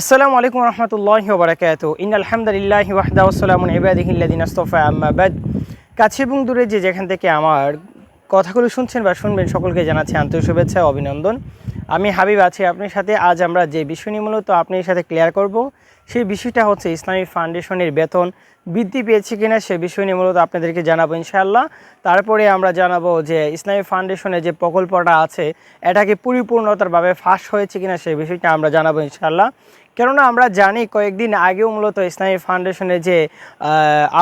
আসসালামু আলাইকুম রহমতুল্লাহ বরাকাত ইন আলহামদুলিল্লাহ ওয়াহদা ওসালামুন ইবাদিহিল্লাদিন আস্তফা আম্মাবাদ কাছে এবং দূরে যে যেখান থেকে আমার কথাগুলো শুনছেন বা শুনবেন, সকলকে জানাচ্ছি আন্তরিক শুভেচ্ছা অভিনন্দন। আমি হাবিব আছি আপনার সাথে। আজ আমরা যে বিষয় নিয়ে মূলত আপনার সাথে ক্লিয়ার করব, সেই বিষয়টা হচ্ছে ইসলামী ফাউন্ডেশনের বেতন বৃদ্ধি পেয়েছে কিনা, সে বিষয় নিয়ে মূলত আপনাদেরকে জানাব ইনশাআল্লাহ। তারপরে আমরা জানাব যে ইসলামী ফাউন্ডেশনের যে প্রকল্পটা আছে, এটাকে পরিপূর্ণতারভাবে ফাঁস হয়েছে কিনা সেই বিষয়টা আমরা জানাব ইনশাআল্লাহ। কেননা আমরা জানি কয়েকদিন আগেও মূলত ইসলামী ফাউন্ডেশনে যে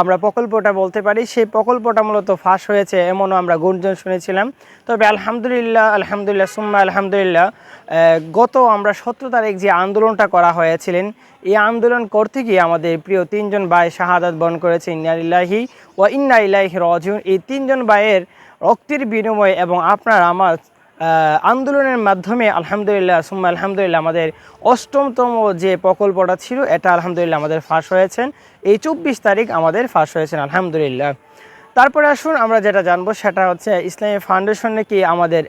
আমরা প্রকল্পটা বলতে পারি, সেই প্রকল্পটা মূলত ফাঁস হয়েছে এমনও আমরা গুঞ্জন শুনেছিলাম। তবে আলহামদুলিল্লাহ আলহামদুলিল্লাহ, সুম্মা আলহামদুলিল্লাহ গত আমরা সতেরো তারিখ যে আন্দোলনটা করা হয়েছিলেন, এই আন্দোলন করতে গিয়ে আমাদের প্রিয় তিনজন ভাই শাহাদাত বন করেছে ইন্নালিল্লাহি ও ইন্না ইলাহি রজিউন। এই তিনজন ভাইয়ের রক্তের বিনিময়ে এবং আপনার আমার আন্দোলনের মাধ্যমে আলহামদুলিল্লাহ, সুম্মা আলহামদুলিল্লাহ আমাদের অষ্টমতম যে প্রকল্পটা ছিল, এটা আলহামদুলিল্লাহ আমাদের ফাঁস হয়েছেন। এই চব্বিশ তারিখ আমাদের ফাঁস হয়েছেন, আলহামদুলিল্লাহ। তারপরে আসুন, আমরা যেটা জানব সেটা হচ্ছে ইসলামী ফাউন্ডেশনে কি আমাদের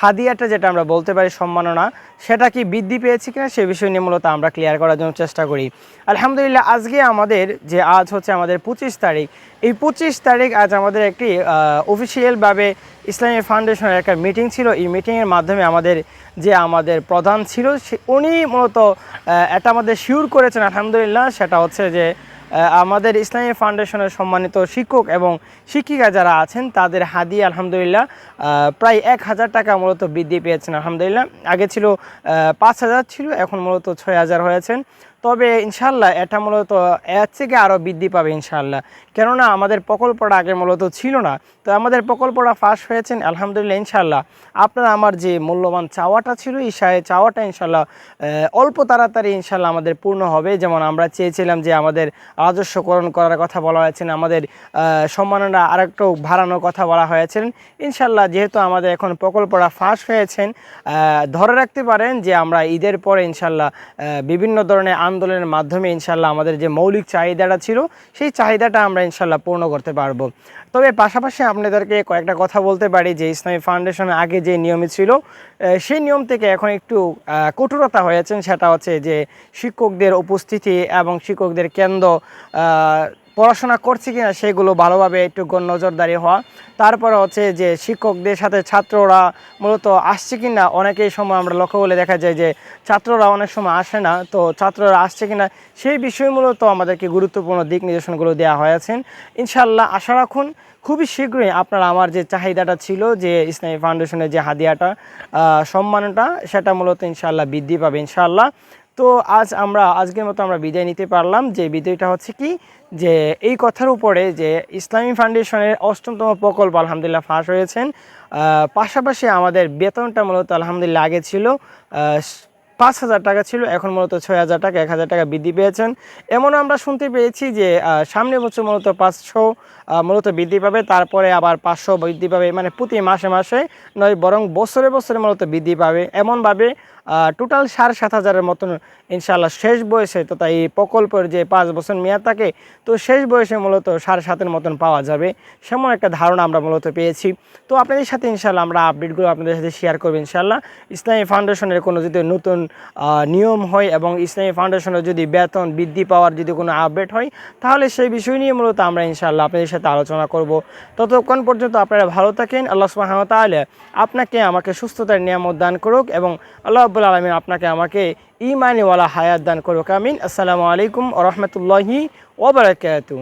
হাদিয়াটা যেটা আমরা বলতে পারি সম্মাননা, সেটা কি বৃদ্ধি পেয়েছে কিনা সে বিষয় নিয়ে মূলত আমরা ক্লিয়ার করার জন্য চেষ্টা করি। আলহামদুলিল্লাহ, আজকে আমাদের যে আজ হচ্ছে আমাদের পঁচিশ তারিখ, এই পঁচিশ তারিখ আজ আমাদের একটি অফিসিয়ালভাবে ইসলামী ফাউন্ডেশনের একটা মিটিং ছিল। এই মিটিংয়ের মাধ্যমে আমাদের যে আমাদের প্রধান ছিল উনি মূলত এটা আমাদের শিওর করেছেন, আলহামদুলিল্লাহ। সেটা হচ্ছে যে আমাদের ইসলামী ফাউন্ডেশনের সম্মানিত শিক্ষক এবং শিক্ষিকা যারা আছেন, তাদের হাদি আলহামদুলিল্লাহ প্রায় এক হাজার টাকা মূলত বৃদ্ধি পেয়েছেন, আলহামদুলিল্লাহ। আগে ছিল পাঁচ হাজার ছিল, এখন মূলত ছয় হাজার হয়েছেন। তবে ইনশাল্লাহ এটা মূলত এর থেকে আরও বৃদ্ধি পাবে ইনশাল্লাহ কেননা আমাদের প্রকল্পটা আগে মূলত ছিল না। তো আমাদের প্রকল্পটা ফাঁস হয়েছেন, আলহামদুলিল্লাহ ইনশাল্লাহ আপনার আমার যে মূল্যবান চাওয়াটা ছিল, এই চাওয়াটা ইনশাল্লাহ অল্প তাড়াতাড়ি ইনশাল্লাহ আমাদের পূর্ণ হবে। যেমন আমরা চেয়েছিলাম যে আমাদের রাজস্বকরণ করার কথা বলা হয়েছে, আমাদের সম্মাননা আরেকটু বাড়ানোর কথা বলা হয়েছেন ইনশাল্লাহ যেহেতু আমাদের এখন প্রকল্পটা ফাঁস হয়েছেন ধরে রাখতে পারেন যে আমরা ঈদের পরে ইনশাল্লাহ বিভিন্ন ধরনের আন্দোলনের মাধ্যমে ইনশাল্লাহ আমাদের যে মৌলিক চাহিদাটা ছিল, সেই চাহিদাটা আমরা ইনশাল্লাহ পূর্ণ করতে পারব। তবে পাশাপাশি আপনাদেরকে কয়েকটা কথা বলতে পারি যে ইসলামী ফাউন্ডেশন আগে যে নিয়মে ছিল সেই নিয়ম থেকে এখন একটু কঠোরতা হয়েছেন, সেটা হচ্ছে যে শিক্ষকদের উপস্থিতি এবং শিক্ষকদের কেন্দ্র পড়াশোনা করছে কিনা সেগুলো ভালোভাবে একটু নজরদারি হওয়া। তারপরে হচ্ছে যে শিক্ষকদের সাথে ছাত্ররা মূলত আসছে কিনা, অনেকেই সময় আমরা লক্ষ্য করলে দেখা যায় যে ছাত্ররা অনেক সময় আসে না। তো ছাত্ররা আসছে কিনা সেই বিষয় মূলত আমাদেরকে গুরুত্বপূর্ণ দিক নির্দেশনগুলো দেওয়া হয়েছেন। ইনশাল্লাহ আশা রাখুন খুবই শীঘ্রই আপনার আমার যে চাহিদাটা ছিল, যে ইসলামী ফাউন্ডেশনের যে হাদিয়াটা সম্মানটা, সেটা মূলত ইনশাল্লাহ বৃদ্ধি পাবে ইনশাল্লাহ তো আজ আমরা, আজকের মতো আমরা বিদায় নিতে পারলাম। যে বিদায়টা হচ্ছে কি? যে এই কথার উপরে যে ইসলামী ফাউন্ডেশনের অষ্টমতম প্রকল্প আলহামদুলিল্লাহ ফাঁস হয়েছেন। পাশাপাশি আমাদের বেতনটা মূলত আলহামদুলিল্লাহ আগে ছিল। পাঁচ হাজার টাকা ছিল এখন মূলত ছয় হাজার টাকা এক হাজার টাকা বৃদ্ধি পেয়েছেন। এমন আমরা শুনতে পেয়েছি যে আহ, সামনের বছর মূলত পাঁচশো মূলত বৃদ্ধি পাবে তারপরে আবার পাঁচশো বৃদ্ধি পাবে মানে প্রতি মাসে মাসে নয় বরং বছরে বছরে মূলত বৃদ্ধি পাবে। এমনভাবে টোটাল সাড়ে সাত হাজারের মতন ইনশাল্লাহ শেষ বয়সে তো তাই এই প্রকল্পের যে পাঁচ বছর মেয়াদ থাকে তো শেষ বয়সে মূলত সাড়ে সাতের মতন পাওয়া যাবে। সেমন একটা ধারণা আমরা মূলত পেয়েছি। তো আপনাদের সাথে ইনশাল্লাহ আমরা আপডেটগুলো আপনাদের সাথে শেয়ার করব ইনশাল্লাহ ইসলামী ফাউন্ডেশনের কোনো যদি নতুন নিয়ম হয় এবং ইসলামী ফাউন্ডেশনের যদি বেতন বৃদ্ধি পাওয়ার যদি কোনো আপডেট হয়, তাহলে সেই বিষয় নিয়ে মূলত আমরা ইনশাল্লাহ আপনাদের সাথে আলোচনা করব। ততক্ষণ পর্যন্ত আপনারা ভালো থাকেন, আল্লাহ সুবাহ তাহলে আপনাকে আমাকে সুস্থতার নিয়ামত দান করুক এবং আল্লাহ আব্বুল আলমিন আপনাকে আমাকে ইমানিওয়ালা হায়াত দান করুক, আমিন। আসসালামু আলাইকুম রহমতুল্লাহি ওবরাকাতু